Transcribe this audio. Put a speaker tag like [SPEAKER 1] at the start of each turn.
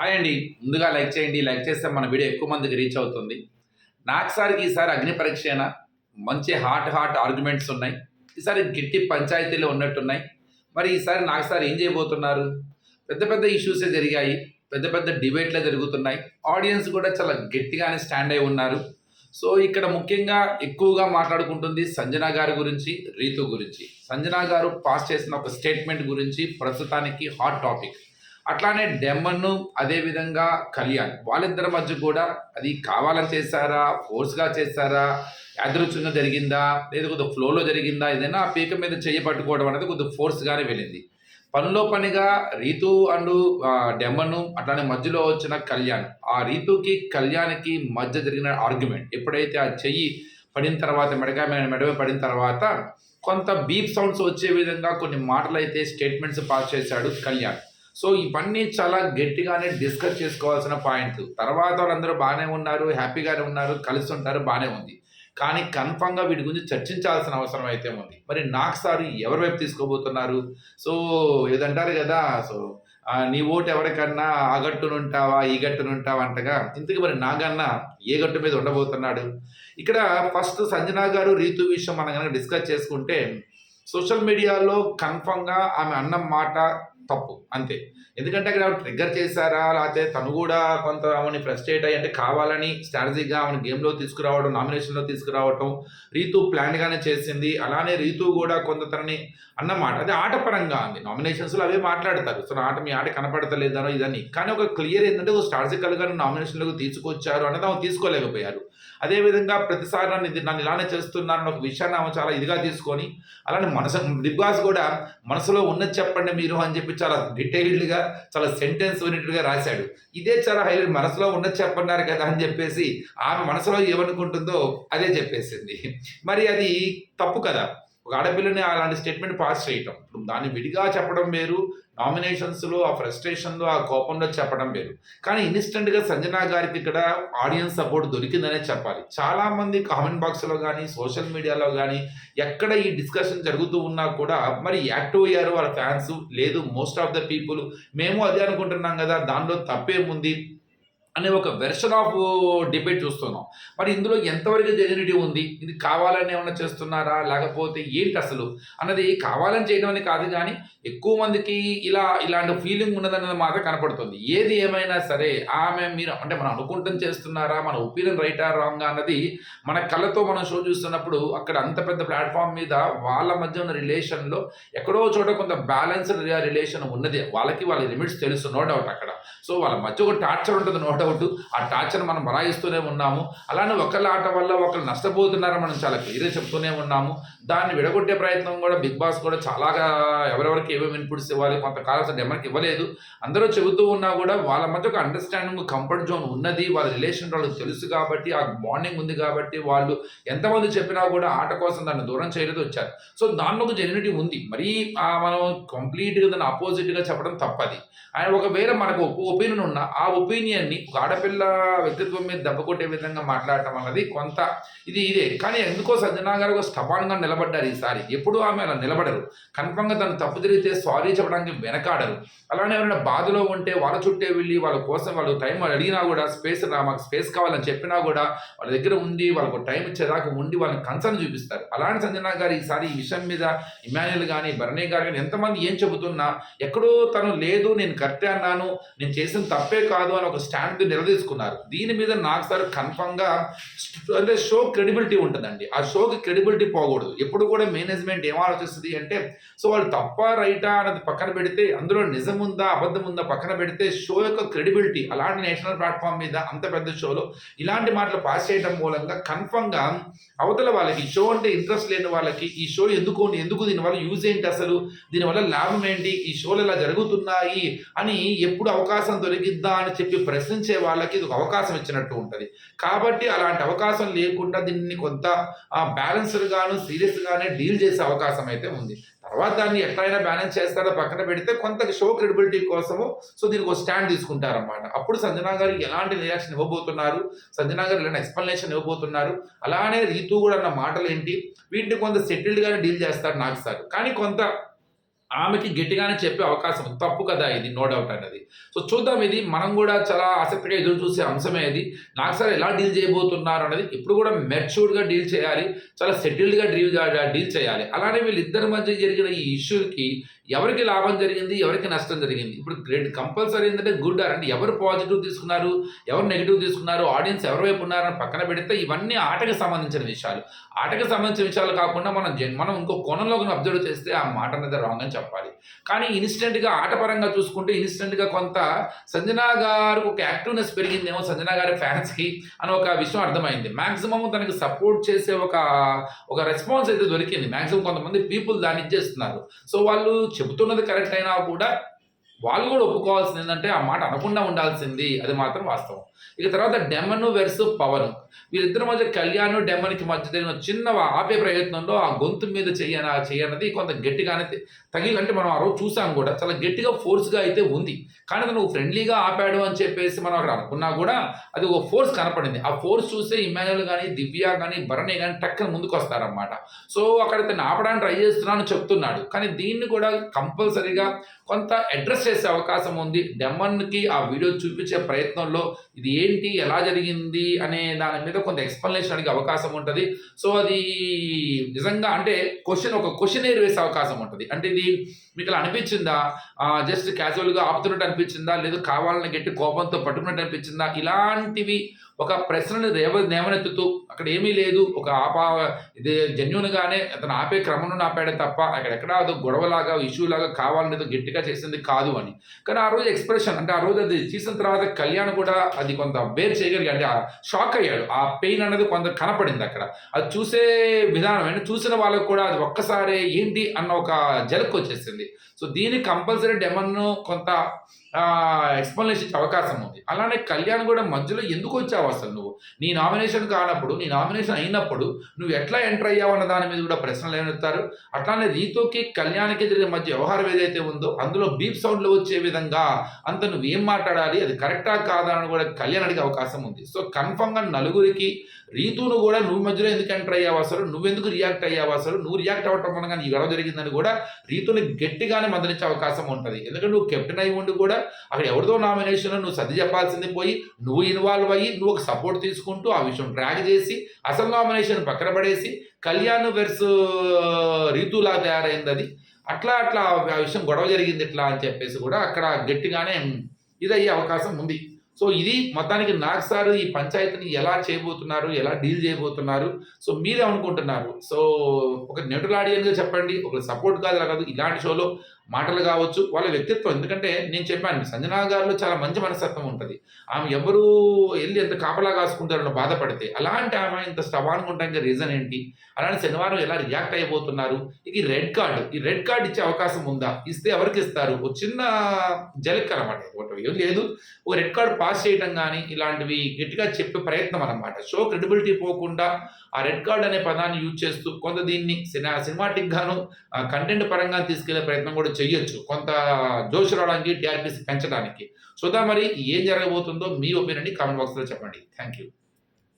[SPEAKER 1] Hi అండి ముందుగా like చేయండి. లైక్ చేస్తే మన వీడియో ఎక్కువ మందికి రీచ్ అవుతుంది. నాకు సార్కి ఈసారి అగ్ని పరీక్షన? మంచి హాట్ హాట్ ఆర్గ్యుమెంట్స్ ఉన్నాయి. ఈసారి గిట్టి పంచాయతీలు ఉన్నట్టున్నాయి. మరి ఈసారి నాకు సార్ ఏం చేయబోతున్నారు? పెద్ద పెద్ద ఇష్యూసే జరిగాయి. పెద్ద పెద్ద డిబేట్లే జరుగుతున్నాయి. ఆడియన్స్ కూడా చాలా గట్టిగానే స్టాండ్ అయి ఉన్నారు. సో ఇక్కడ ముఖ్యంగా ఎక్కువగా మాట్లాడుకుంటుంది సంజన గారి గురించి రీతు గురించి. సంజన గారు పాస్ చేసిన ఒక స్టేట్మెంట్ గురించి ప్రస్తుతానికి హాట్ టాపిక్. అట్లానే డెమ్మన్ను అదేవిధంగా కళ్యాణ్ వాళ్ళిద్దరి మధ్య కూడా అది కావాలని చేశారా? ఫోర్స్గా చేశారా? యాదృచ్ఛంగా జరిగిందా? లేదా కొద్దిగా ఫ్లోలో జరిగిందా? ఏదైనా ఆ పీక మీద చెయ్యి పట్టుకోవడం అనేది కొద్దిగా ఫోర్స్గానే వెళ్ళింది. పనిలో పనిగా రీతు అండ్ డెమ్మను అట్లానే మధ్యలో వచ్చిన కళ్యాణ్. ఆ రీతుకి కళ్యాణ్కి మధ్య జరిగిన ఆర్గ్యుమెంట్ ఎప్పుడైతే ఆ చెయ్యి పడిన తర్వాత మెడగా మెడమే పడిన తర్వాత కొంత బీప్ సౌండ్స్ వచ్చే విధంగా కొన్ని మాటలు అయితే స్టేట్మెంట్స్ పాస్ చేశాడు కళ్యాణ్. సో ఇవన్నీ చాలా గట్టిగానే డిస్కస్ చేసుకోవాల్సిన పాయింట్. తర్వాత వాళ్ళందరూ బాగానే ఉన్నారు హ్యాపీగానే ఉన్నారు కలిసి ఉంటారు బాగానే ఉంది. కానీ కన్ఫామ్గా వీటి గురించి చర్చించాల్సిన అవసరం అయితే ఉంది. మరి నాకు సార్ ఎవరి వైపు తీసుకోబోతున్నారు? సో ఏదంటారు కదా సో నీ ఓటు ఎవరికన్నా ఆ గట్టునుంటావా ఈ గట్టునుంటావా అంటగా ఇంతకు మరి నాగన్న ఏ గట్టు మీద ఉండబోతున్నాడు? ఇక్కడ ఫస్ట్ సంజనా గారు రీతు విషయం మనం కనుక డిస్కస్ చేసుకుంటే సోషల్ మీడియాలో కన్ఫామ్గా ఆమె అన్న మాట తప్పు అంతే. ఎందుకంటే అక్కడ ట్రిగ్గర్ చేశారా? లేకపోతే తను కూడా కొంత ఆమెని ఫ్రస్ట్రేట్ అయ్యి అంటే కావాలని స్ట్రాటజీగా ఆమెను గేమ్లో తీసుకురావడం నామినేషన్లో తీసుకురావటం రీతు ప్లాన్గానే చేసింది. అలానే రీతు కూడా కొంత తనని అన్నమాట. అది ఆటపరంగా ఉంది నామినేషన్స్లో అవే మాట్లాడతారు. సో ఆట మీ ఆట కనపడతలేదనో ఇదని. కానీ ఒక క్లియర్ ఏంటంటే ఒక స్ట్రాటజికల్గా నామినేషన్లకు తీసుకొచ్చారు అనేది ఆమె తీసుకోలేకపోయారు. అదేవిధంగా ప్రతిసారి నన్ను ఇది నన్ను ఇలానే చేస్తున్నారని ఒక విషయాన్ని ఆమె చాలా ఇదిగా తీసుకొని అలానే మనసు బిగ్ బాస్ కూడా మనసులో ఉన్నది చెప్పండి మీరు అని చెప్పి చాలా డీటెయిల్డ్గా చాలా సెంటెన్స్ ఓరియంటెడ్గా రాశాడు. ఇదే చాలా హైలైట్ మనసులో ఉన్నది చెప్పన్నారు కదా అని చెప్పేసి ఆమె మనసులో ఏమనుకుంటుందో అదే చెప్పేసింది. మరి అది తప్పు కదా. ఒక ఆడపిల్లని అలాంటి స్టేట్మెంట్ పాస్ చేయటం. ఇప్పుడు దాన్ని విడిగా చెప్పడం వేరు నామినేషన్స్లో ఆ ఫ్రస్ట్రేషన్లో ఆ కోపంలో చెప్పడం వేరు. కానీ ఇన్స్టెంట్గా సంజనా గారికి ఇక్కడ ఆడియన్స్ సపోర్ట్ దొరికిందనే చెప్పాలి. చాలామంది కామెంట్ బాక్స్లో కానీ సోషల్ మీడియాలో కానీ ఎక్కడ ఈ డిస్కషన్ జరుగుతూ ఉన్నా కూడా మరి యాక్టివ్ అయ్యారు వాళ్ళ ఫ్యాన్స్? లేదు మోస్ట్ ఆఫ్ ద పీపుల్. మేము అదే అనుకుంటున్నాం కదా దానిలో తప్పేముంది? అనే ఒక వెర్షన్ ఆఫ్ డిబేట్ చూస్తున్నాం. మరి ఇందులో ఎంతవరకు జెన్యునిటీ ఉంది? ఇది కావాలని ఏమైనా చేస్తున్నారా? లేకపోతే ఏంటి అసలు? అన్నది కావాలని చేయడం అని కాదు కానీ ఎక్కువ మందికి ఇలా ఇలాంటి ఫీలింగ్ ఉన్నదన్నది మాత్రం కనపడుతుంది. ఏది ఏమైనా సరే ఆమె మీరు అంటే మనం అనుకుంటాం చేస్తున్నారా? మన ఒపీనియన్ రైటా రాంగ్ అన్నది మన కళ్ళతో మనం షో చూస్తున్నప్పుడు అక్కడ అంత పెద్ద ప్లాట్ఫామ్ మీద వాళ్ళ మధ్య ఉన్న రిలేషన్లో ఎక్కడో చోట కొంత బ్యాలెన్స్డ్ రిలేషన్ ఉన్నది. వాళ్ళకి వాళ్ళ లిమిట్స్ తెలుసు నో డౌట్ అక్కడ. సో వాళ్ళ మధ్య ఒక టార్చర్ ఉంటుంది నో డౌట్ ఆ టార్చర్ మనం బరాయిస్తూనే ఉన్నాము. అలానే ఒకళ్ళ ఆట వల్ల ఒకళ్ళు నష్టపోతున్నారని మనం చాలా క్లియర్గా చెప్తూనే ఉన్నాము. దాన్ని విడగొట్టే ప్రయత్నం కూడా బిగ్ బాస్ కూడా చాలాగా ఎవరెవరికి ఏమేమి ఇన్పుట్స్ ఇవ్వాలి కొంతకాలం అసలు ఎవరికి ఇవ్వలేదు. అందరూ చెబుతూ ఉన్నా కూడా వాళ్ళ మధ్య ఒక అండర్స్టాండింగ్ కంఫర్ట్ జోన్ ఉన్నది. వాళ్ళ రిలేషన్ వాళ్ళకి తెలుసు కాబట్టి ఆ బాండింగ్ ఉంది కాబట్టి వాళ్ళు ఎంతమంది చెప్పినా కూడా ఆట కోసం దాన్ని దూరం చేయలేదు వచ్చారు. సో దానిలో ఒక జెన్యునిటీ ఉంది. మరీ మనం కంప్లీట్గా దాన్ని అపోజిట్గా చెప్పడం తప్పది. ఆయన ఒకవేళ మనకు ఒపీనియన్ ఉన్న ఆ ఒపీనియన్ని ఆడపిల్ల వ్యక్తిత్వం మీద దెబ్బ కొట్టే విధంగా మాట్లాడటం అన్నది కొంత ఇది ఇదే. కానీ ఎందుకో సజ్జనా గారు ఒక నిలబడ్డారు ఈసారి. ఎప్పుడూ ఆమె అలా నిలబడరు. కన్ఫర్మ్గా తను తప్పు తిరిగితే సారీ చెప్పడానికి వెనకాడరు. అలానే ఎవరైనా బాధలో ఉంటే వాళ్ళ చుట్టే వెళ్ళి వాళ్ళ కోసం వాళ్ళు టైం అడిగినా కూడా స్పేస్ రా మాకు స్పేస్ కావాలని చెప్పినా కూడా వాళ్ళ దగ్గర ఉండి వాళ్ళకు టైం ఇచ్చేదాకా ఉండి వాళ్ళని కన్సర్న్ చూపిస్తారు. అలాంటి సంజనా గారు ఈసారి ఈ విషయం మీద ఇమాన్యుల్ కానీ భరణి గారు కానీ ఎంతమంది ఏం చెబుతున్నా ఎక్కడో తను లేదు నేను కరెక్టే అన్నాను నేను చేసిన తప్పే కాదు అని ఒక స్టాండ్ నిలదీసుకున్నారు. దీని మీద నాకు సార్ కన్ఫర్మ్గా అంటే షో క్రెడిబిలిటీ ఉంటుందండి. ఆ షోకి క్రెడిబిలిటీ పోకూడదు. ఎప్పుడు కూడా మేనేజ్మెంట్ ఏం ఆలోచిస్తుంది అంటే సో వాళ్ళు తప్ప రైటా అన్నది పక్కన పెడితే అందులో నిజం ఉందా అబద్ధం ఉందా పక్కన పెడితే షో యొక్క క్రెడిబిలిటీ అలాంటి నేషనల్ ప్లాట్ఫామ్ మీద అంత పెద్ద షోలో ఇలాంటి మాటలు పాస్ చేయడం మూలంగా కన్ఫర్మ్గా అవతల వాళ్ళకి షో అంటే ఇంట్రెస్ట్ లేని వాళ్ళకి ఈ షో ఎందుకు ఎందుకు దీనివల్ల యూజ్ ఏంటి అసలు? దీనివల్ల లాభం ఏంటి? ఈ షోలు ఇలా జరుగుతున్నాయి? అని ఎప్పుడు అవకాశం దొరికిద్దా అని చెప్పి ప్రశ్నించే వాళ్ళకి ఇది ఒక అవకాశం ఇచ్చినట్టు ఉంటుంది. కాబట్టి అలాంటి అవకాశం లేకుండా దీన్ని కొంత బ్యాలెన్స్డ్గాను గాను డీల్ చేసే అవకాశం అయితే ఉంది. తర్వాత దాన్ని ఎట్లయినా బ్యాలెన్స్ చేస్తారో పక్కన పెడితే కొంత షో క్రెడిబిలిటీ కోసము సో దీనికి ఒక స్టాండ్ తీసుకుంటారన్నమాట. అప్పుడు సంజనా గారు ఎలాంటి రియాక్షన్ ఇవ్వబోతున్నారు? సంజనా గారు ఎలాంటి ఎక్స్ప్లెనేషన్ ఇవ్వబోతున్నారు? అలానే రీతు కూడా అన్న మాటలు ఏంటి వీటిని కొంత సెటిల్డ్గానే డీల్ చేస్తారు నాకు సార్ కానీ కొంత ఆమెకి గట్టిగానే చెప్పే అవకాశం తప్పు కదా ఇది నో డౌట్ అన్నది. సో చూద్దాం ఇది మనం కూడా చాలా ఆసక్తిగా ఎదురు చూసే అంశమే ఇది. నాకు సార్ ఎలా డీల్ చేయబోతున్నారు అనేది ఇప్పుడు కూడా మెచ్యూర్డ్‌గా డీల్ చేయాలి. చాలా సెటిల్డ్‌గా డీల్ డీల్ చేయాలి. అలానే వీళ్ళిద్దరి మధ్య జరిగిన ఈ ఇష్యూకి ఎవరికి లాభం జరిగింది? ఎవరికి నష్టం జరిగింది? ఇప్పుడు గ్రేట్ కంపల్సరీ ఏంటంటే గుడ్ ఆర్ అంటే ఎవరు పాజిటివ్ తీసుకున్నారు? ఎవరు నెగిటివ్ తీసుకున్నారు? ఆడియన్స్ ఎవరి వైపు ఉన్నారని పక్కన పెడితే ఇవన్నీ ఆటకి సంబంధించిన విషయాలు. ఆటకి సంబంధించిన విషయాలు కాకుండా మనం జన్ మనం ఇంకో కోణంలో అబ్జర్వ్ చేస్తే ఆ మాట అనేది రాంగ్ అని చెప్పాలి. కానీ ఇన్స్టెంట్గా ఆటపరంగా చూసుకుంటే ఇన్స్టెంట్గా కొంత సంజనా గారు ఒక యాక్టివ్‌నెస్ పెరిగిందేమో సంజనా గారి ఫ్యాన్స్‌కి అని ఒక విషయం అర్థమైంది. మ్యాక్సిమం తనకి సపోర్ట్ చేసే ఒక ఒక రెస్పాన్స్ అయితే దొరికింది. మ్యాక్సిమం కొంతమంది పీపుల్ దాన్ని ఇచ్చేస్తున్నారు. సో వాళ్ళు చెబుతున్నది కరెక్ట్ అయినా కూడా వాళ్ళు కూడా ఒప్పుకోవాల్సింది ఏంటంటే ఆ మాట అనకుండా ఉండాల్సింది. అది మాత్రం వాస్తవం. ఇక తర్వాత డెమన్ వెర్స్ పవన్. వీరిద్దరి మధ్య కళ్యాణ్, డెమన్‌కి మధ్య జరిగిన చిన్న ఆపే ప్రయత్నంలో ఆ గొంతు మీద చెయ్యన చేయనది కొంత గట్టిగానే తగిలి అంటే మనం ఆ రోజు చూసాం కూడా చాలా గట్టిగా ఫోర్స్‌గా అయితే ఉంది. కానీ తను ఫ్రెండ్లీగా ఆపాడు అని చెప్పేసి మనం అక్కడ అనుకున్నా కూడా అది ఒక ఫోర్స్ కనపడింది. ఆ ఫోర్స్ చూస్తే ఇమాన్యుల్ కానీ దివ్య కానీ భరణి కానీ టక్కన ముందుకొస్తారనమాట. సో అక్కడ తను ఆపడానికి ట్రై చేస్తున్నాను చెప్తున్నాడు. కానీ దీన్ని కూడా కంపల్సరీగా కొంత అడ్రస్ చేసే అవకాశం ఉంది. డెమన్‌కి ఆ వీడియో చూపించే ప్రయత్నంలో ఇది ఏంటి? ఎలా జరిగింది? అనే దాని మీద కొంత ఎక్స్ప్లెనేషన్ అడిగే అవకాశం ఉంటుంది సో అది నిజంగా అంటే క్వశ్చన్ ఒక క్వశ్చన్ వేసే అవకాశం ఉంటుంది అంటే ఇది మీకు ఇలా అనిపించిందా? జస్ట్ క్యాజువల్‌గా ఆపుతున్నట్టు అనిపించిందా? లేదు కావాలని గట్టి కోపంతో పట్టుకున్నట్టు అనిపించిందా? ఇలాంటివి ఒక ప్రశ్నను రేవ లేవనెత్తుతూ అక్కడ ఏమీ లేదు. ఒక ఆపా ఇది జెన్యున్గానే అతను ఆపే క్రమంలో ఆపాడే తప్ప అక్కడెక్కడ అదో గొడవలాగా, ఇష్యూలాగా కావాలని గట్టిగా చేసింది కాదు అని. కానీ ఆ రోజు ఎక్స్‌ప్రెషన్ అంటే ఆ రోజు అది చేసిన తర్వాత కళ్యాణ్ కూడా అది కొంత బేర్ చేయగలిగా అంటే షాక్ అయ్యాడు. ఆ పెయిన్ అనేది కొంత కనపడింది అక్కడ. అది చూసే విధానం అంటే చూసిన వాళ్ళకి కూడా అది ఒక్కసారే ఏంటి అన్న ఒక జలక్ వచ్చేసింది. సో దీనికి కంపల్సరీ డెమన్ను కొంత ఎక్స్ప్లెనేషన్ ఎక్స్‌ప్లనేషన్ ఇచ్చే అవకాశం ఉంది. అలానే కళ్యాణ్ కూడా మధ్యలో ఎందుకు వచ్చావు అసలు నువ్వు? నీ నామినేషన్ కానప్పుడు, నీ నామినేషన్ అయినప్పుడు నువ్వు ఎట్లా ఎంటర్ అయ్యావు అన్న దాని మీద కూడా ప్రశ్నలు ఏమవుతారు అట్లానే రీతోకి కళ్యాణ్‌కి జరిగే మధ్య వ్యవహారం ఏదైతే ఉందో అందులో బీప్ సౌండ్‌లు వచ్చే విధంగా అంత నువ్వేం మాట్లాడాలి? అది కరెక్టా? కాదా? అని కూడా కళ్యాణ్ అడిగే అవకాశం ఉంది. సో కన్ఫర్మ్‌గా నలుగురికి రీతును కూడా నువ్వు మధ్యలో ఎందుకు ఎంటర్ అయ్యావు అసలు? నువ్వెందుకు రియాక్ట్ అయ్యావు అసలు? నువ్వు రియాక్ట్ అవ్వటం వల్ల ఈ గొడవ జరిగిందని కూడా రీతుని గట్టిగానే మందలించే అవకాశం ఉంటుంది ఎందుకంటే నువ్వు కెప్టెన్ అయి ఉండి కూడా అక్కడ ఎవరిదో నామినేషన్ నువ్వు సర్ది చెప్పాల్సింది పోయి నువ్వు ఇన్వాల్వ్ అయ్యి నువ్వు ఒక సపోర్ట్ తీసుకుంటూ ఆ విషయం డ్రాగ్ చేసి అసలు నామినేషన్ పక్కన పడేసి కళ్యాణ్ వెర్స్ తయారైంది అది అట్లా అట్లా ఆ విషయం గొడవ జరిగింది ఇట్లా అని చెప్పేసి కూడా అక్కడ గట్టిగానే ఇదయ్యే అవకాశం ఉంది. సో ఇది మొత్తానికి నాగ్ సార్ ఈ పంచాయతీని ఎలా చేయబోతున్నారు? ఎలా డీల్ చేయబోతున్నారు? సో మీరేమనుకుంటున్నారు? సో ఒక న్యూట్రల్ ఆడియన్గా చెప్పండి. ఒక సపోర్ట్ కాదు, కాదు. ఇలాంటి షోలో మాటలు కావచ్చు, వాళ్ళ వ్యక్తిత్వం ఎందుకంటే నేను చెప్పాను సంజనా గారిలో చాలా మంచి మనస్తత్వం ఉంటుంది ఆమె ఎవరు వెళ్ళి ఎంత కాపలా కాసుకుంటారని బాధపడితే, అలాంటి ఆమె ఇంత స్టబాన్‌గా ఉండడానికి రీజన్ ఏంటి? అలాంటి శనివారం ఎలా రియాక్ట్ అయిపోతున్నారు? ఇక ఈ రెడ్ కార్డు ఈ రెడ్ కార్డ్ ఇచ్చే అవకాశం ఉందా? ఇస్తే ఎవరికి ఇస్తారు ఒక చిన్న జలక్ అనమాట. ఒకటి ఏం లేదు. ఒక రెడ్ కార్డు పాస్ చేయటం కానీ ఇలాంటివి గట్టిగా చెప్పే ప్రయత్నం అనమాట. షో క్రెడిబిలిటీ పోకుండా ఆ రెడ్ కార్డ్ అనే పదాన్ని యూజ్ చేస్తూ కొంత దీన్ని సినా సినిమాటిక్ గాను కంటెంట్ పరంగా తీసుకెళ్ళే ప్రయత్నం కూడా చెయ్యొచ్చు. కొంత జోష్ రావడానికి, టీఆర్‌పీస్ పెంచడానికి. చూద్దాం మరి ఏం జరగబోతుందో మీ ఒపీనియన్ కామెంట్ బాక్స్‌లో చెప్పండి. Thank you.